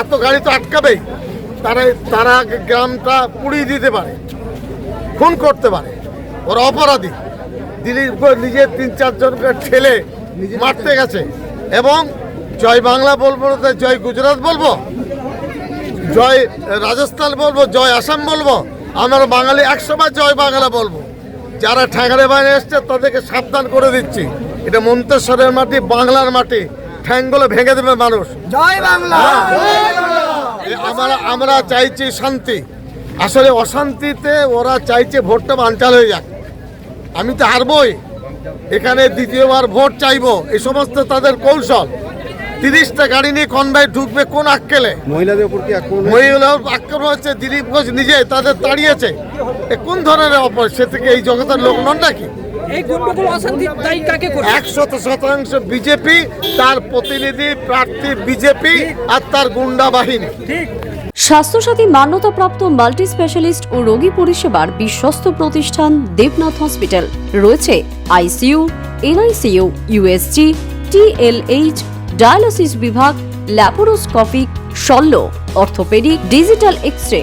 এত গাড়ি তো আটকাবেই তারা তারা গ্রামটা পুড়িয়ে দিতে পারে, খুন করতে পারে। ওরা অপরাধী। দিলীপ নিজের তিন চারজনকে ঠেলে মারতে গেছে। এবং জয় বাংলা বলব না জয় গুজরাট বলব, জয় রাজস্থান বলব, জয় আসাম বলব, আমরা বাঙালি বার জয় বাংলা বলব। যারা ঠ্যাঙারে বাইরে এসছে, তাদেরকে সাবধান করে দিচ্ছি। এটা মন্তেশ্বরের মাটি, বাংলার মাটি। ঠ্যাংগুলো ভেঙে দেবে মানুষ। জয় বাংলা। আমরা আমরা চাইছি শান্তি। আসলে অশান্তিতে ওরা চাইছে ভোটটা বানচাল হয়ে যাক। আমি তো হারবই। এখানে দ্বিতীয়বার ভোট চাইব। এই সমস্ত তাদের কৌশল। তিরিশটা গাড়ি নিয়ে কনভাই ঢুকবে কোন আক্কেলে? মহিলাদের উপর কি আক্রমণ হয়েছে? মহিলা আক্রমণ হচ্ছে দিলীপ ঘোষ নিজে তাদের তাড়িয়েছে। এ কোন ধরনের অপর সে থেকে এই জগতের লোক নন নাকি? এই গন্ডগোল অশান্তি তাই কাকে করছে একশত শতাংশ বিজেপি তার প্রতিনিধি প্রার্থী বিজেপি আর তার গুন্ডা বাহিনী। স্বাস্থ্যসাথী মান্যতাপ্রাপ্ত মাল্টি স্পেশালিস্ট ও রোগী পরিষেবার বিশ্বস্ত প্রতিষ্ঠান দেবনাথ হসপিটাল। রয়েছে ICU NICU USG TLH dialysis বিভাগ ল্যাপারোস্কোপিক শল্য অর্থোপেডিক ডিজিটাল এক্স রে